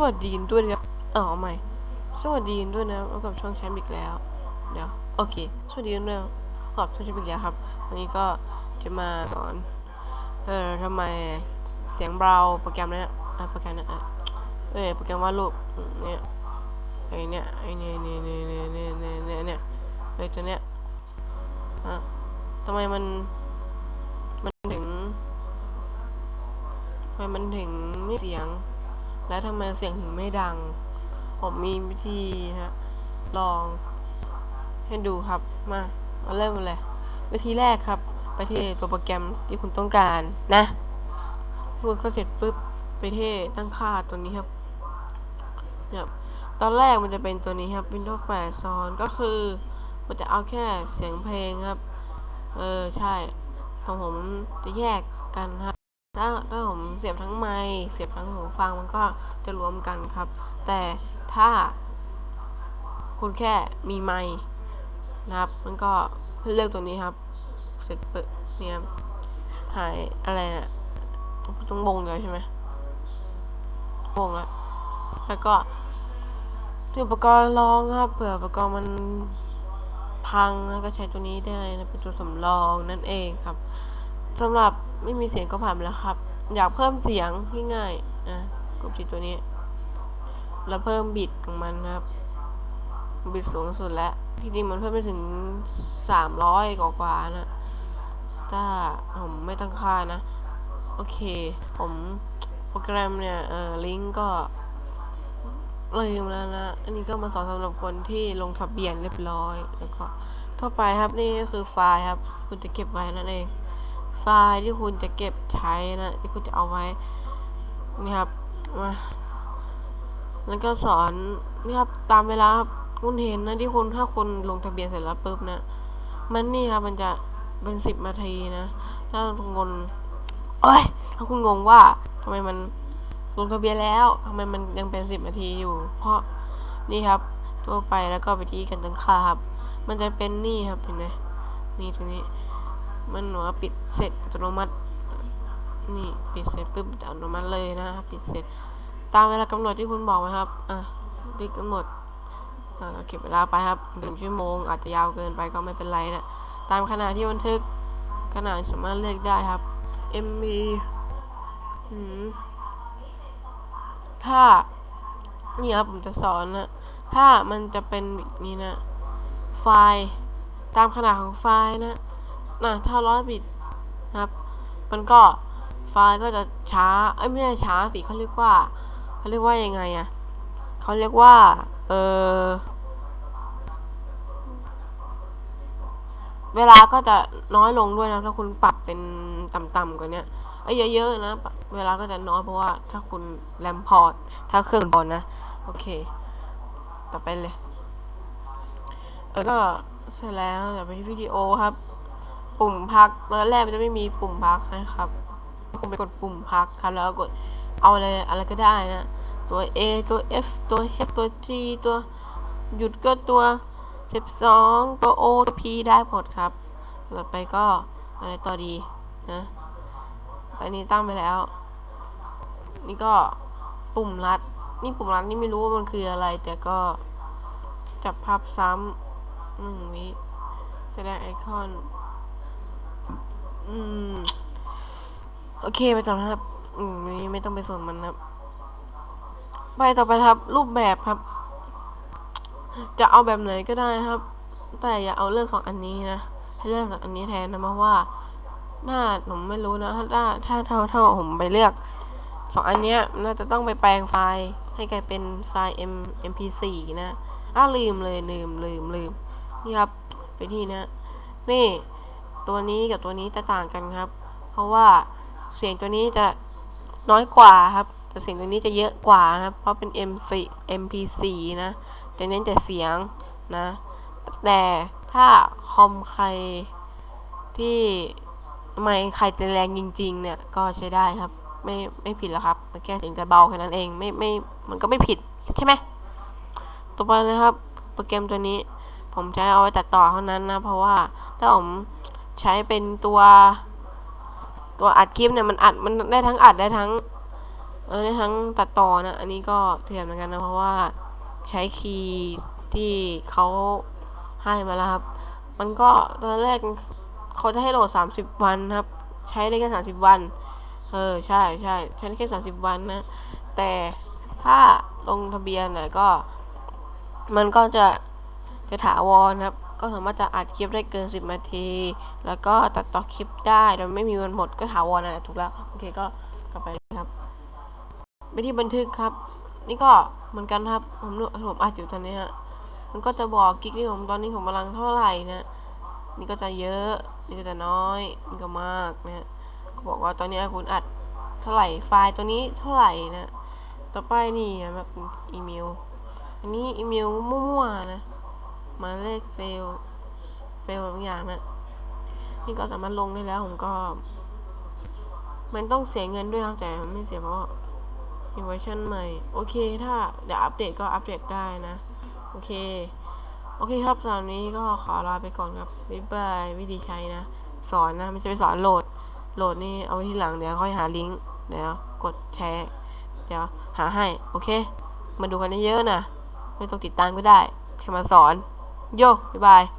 สวัสดีด้วยนะอ๋อไม่ สวัสดีด้วยนะพบกับช่องแชมป์อีกแล้ว เดี๋ยว โอเค สวัสดีด้วยขอบช่องแชมป์อีกแล้วครับ วันนี้ก็จะมาสอน เอ่อทำไมเสียงเบาโปรแกรมนั้นอะโปรแกรมนั้นอะเออโปรแกรมวาดรูปเนี่ยไอเนี่ยไอเนี่ยเนี่ยเนี่ยเนี่ยเนี่ยเนี่ยเนี่ยไอตัวเนี้ยอะทำไมมัน มันถึงทำไมมันถึงไม่เสียง และทำไมเสียงถึงไม่ดัง ผมมีวิธีนะลองให้ดูครับมามาเริ่มกันเลยวิธีแรกครับ ไปที่ตัวโปรแกรมที่คุณต้องการนะพูดก็เสร็จปุ๊บไปที่ตั้งค่าตัวนี้ครับเนี่ยตอนแรกมันจะเป็นตัวนี้ครับ Windows 8ซ้อนก็คือมันจะเอาแค่เสียงเพลงครับ เออ ใช่ของผมจะแยกกันครับถ้าถ้า เสียบทั้งไมค์เสียบทั้งหูฟังมันก็จะรวมกันครับ แต่ถ้า คุณแค่มีไมค์นะครับ มันก็เลือกตัวนี้ครับ เสร็จเปิดเนี่ยหายอะไรนะ่ะต้องบงเลยใช่ไหมบงแล้วแล้วก็อุปกรณ์รองครับเผื่ออุปกรณ์มันพังนะก็ใช้ตัวนี้ได้นะเป็นตัวสำรองนั่นเองครับสำหรับไม่มีเสียงก็ผ่านไปแล้วครับ อยากเพิ่มเสียงง่ายๆอะกดที่ตัวนี้ แล้วเพิ่มบิตของมันนะครับ บิตสูงสุดแล้วที่จริงมันเพิ่มไปถึงสามร้อยกว่าๆนะ ถ้าผมไม่ตั้งค่านะ โอเค ผมโปรแกรมเนี่ยเออลิงก์ก็ลืมแล้วนะ อันนี้ก็มาสอนสำหรับคนที่ลงทะเบียนเรียบร้อยแล้วก็ทั่วไปครับนี่ก็คือไฟล์ครับ คุณจะเก็บไว้นั่นเอง ไฟล์ที่คุณจะเก็บใช้นะที่คุณจะเอาไว้นี่ครับมาแล้วก็สอนนี่ครับตามเวลาครับคุณเห็นนะที่คุณถ้าคุณลงทะเบียนเสร็จแล้วปุ๊บนะมันนี่ครับมันจะเป็นสิบนาทีนะถ้าคุณงงเอ้ยถ้าคุณงงว่าทำไมมันลงทะเบียนแล้วทำไมมันยังเป็นสิบนาทีอยู่ เพราะนี่ครับทั่วไปแล้วก็ไปที่กันตังค่าครับ มันจะเป็นนี่ครับเห็นไหมนี่ตรงนี้ มันหนูว่าปิดเสร็จอัตโนมัติ นี่ปิดเสร็จปุ๊บจะอัตโนมัติเลยนะครับปิดเสร็จ ตามเวลากำหนดที่คุณบอกไว้ครับ อะที่กำหนดอ่าเก็บเวลาไปครับหนึ่งชั่วโมง อาจจะยาวเกินไปก็ไม่เป็นไรนะ ตามขนาดที่บันทึกขนาดสามารถเลือกได้ครับ MB ถ้า นี่ครับผมจะสอนนะ ถ้ามันจะเป็นแบบนี้นะ ไฟล์ ตามขนาดของไฟล์นะ นะถ้าร้อยบิตนะครับ มันก็ไฟล์ก็จะช้า เอ้ยไม่ใช่ช้าสิเขาเรียกว่าเขาเรียกว่ายังไงอะเขาเรียกว่า เออเวลาก็จะน้อยลงด้วยนะ ถ้าคุณปรับเป็นต่ำๆกว่าเนี้ยเอ้ยเยอะๆนะ เวลาก็จะน้อยเพราะว่าถ้าคุณแรมพอร์ต ถ้าเครื่องบนนะ โอเค ต่อไปเลยแล้วก็เสร็จแล้วเดี๋ยวไปที่วิดีโอครับ ปุ่มพักตอนแรกมันจะไม่มีปุ่มพักนะครับคุณไปกดปุ่มพักครับ แล้วกดเอาอะไรอะไรก็ได้นะ ตัว A ตัว F ตัว H ตัว G ตัวหยุดก็ตัว 12 ตัว O ตัว P ได้หมดครับต่อไปก็อะไรต่อดีนะอันนี้ตั้งไปแล้ว นี่ก็ปุ่มรัด นี่ปุ่มรัดนี่ไม่รู้ว่ามันคืออะไร แต่ก็จับภาพซ้ำหนึ่งวิแสดงไอคอน อืม โอเคไปต่อนะครับ อืมอันนี้ไม่ต้องไปสนมันนะครับ ไปต่อไปครับ รูปแบบครับ จะเอาแบบไหนก็ได้ครับ แต่อย่าเอาเรื่องของอันนี้นะให้เลือกจากอันนี้แทนนะเพราะว่าหน้าผมไม่รู้นะถ้าถ้าถ้าถ้าผมไปเลือกสองอันเนี้ยน่าจะต้องไปแปลงไฟล์ ให้กลายเป็นไฟล์ M MP4 นะอ้าลืมเลยลืมลืมลืมนี่ครับไปที่นะ นี่ ตัวนี้กับตัวนี้จะต่างกันครับ เพราะว่าเสียงตัวนี้จะน้อยกว่าครับ แต่เสียงตัวนี้จะเยอะกว่านะครับเพราะเป็น MC MP4 นะจะเน้นแต่เสียงนะ แต่ถ้าคอมใครที่ไม่ใครจะแรงจริง ๆ เนี่ยก็ใช้ได้ครับ ไม่ไม่ผิดแล้วครับมันแค่เสียงจะเบาแค่นั้นเองไม่ไม่มันก็ไม่ผิดใช่ไหมต่อไปนะครับโปรแกรมตัวนี้ ผมใช้เอาไว้ตัดต่อเท่านั้นนะ เพราะว่าถ้าผม ใช้เป็นตัวตัวอัดคลิปเนี่ยมันอัดมันได้ทั้งอัดได้ทั้งเออได้ทั้งตัดต่อนะ อันนี้ก็เถื่อนเหมือนกันนะเพราะว่าใช้คีย์ที่เขาให้มาแล้วครับ มันก็ตอนแรกเขาจะให้โหลด 30 วันครับ ใช้ได้แค่ 30 วัน เออใช่ใช่ใช้ได้แค่ 30 วันนะ แต่ถ้าลงทะเบียนนะก็ มันก็จะจะถาวรครับ ก็สามารถจะอัดคลิปได้เกิน 10นาที แล้วก็ตัดต่อคลิปได้โดยไม่มีวันหมดก็ถาวรนั่นแหละถูกแล้ว โอเคก็กลับไปครับ ไปที่บันทึกครับ นี่ก็เหมือนกันครับ ผมผมอัดอยู่ตอนนี้ฮะ มันก็จะบอกกิ๊กที่ผมตอนนี้ผมกำลังเท่าไหร่นะ นี่ก็จะเยอะ นี่ก็จะน้อย นี่ก็มากนะฮะ ก็บอกว่าตอนนี้คุณอัดเท่าไหร่ ไฟล์ตัวนี้เท่าไหร่นะ ต่อไปนี่แบบอีเมล อันนี้อีเมลมั่วๆนะ หมายเลขเฟลเฟลบางอย่างนะนี่ก็สามารถลงได้แล้วผมก็ มันต้องเสียเงินด้วยครับแต่ไม่เสียเพราะมีเวอร์ชันใหม่ โอเคถ้าเดี๋ยวอัปเดตก็อัปเดตได้นะ โอเค โอเคครับสำหรับนี้ก็ขอลาไปก่อนครับบ๊ายบายวิธีใช้นะ สอนนะไม่ใช่ไปสอนโหลด โหลดนี่เอาไว้ที่หลังเดี๋ยวค่อยหาลิงก์เดี๋ยวกดแชร์ เดี๋ยวหาให้ โอเค มาดูกันเยอะๆนะ ไม่ต้องติดตามก็ได้แค่มาสอน โยบ๊ายบาย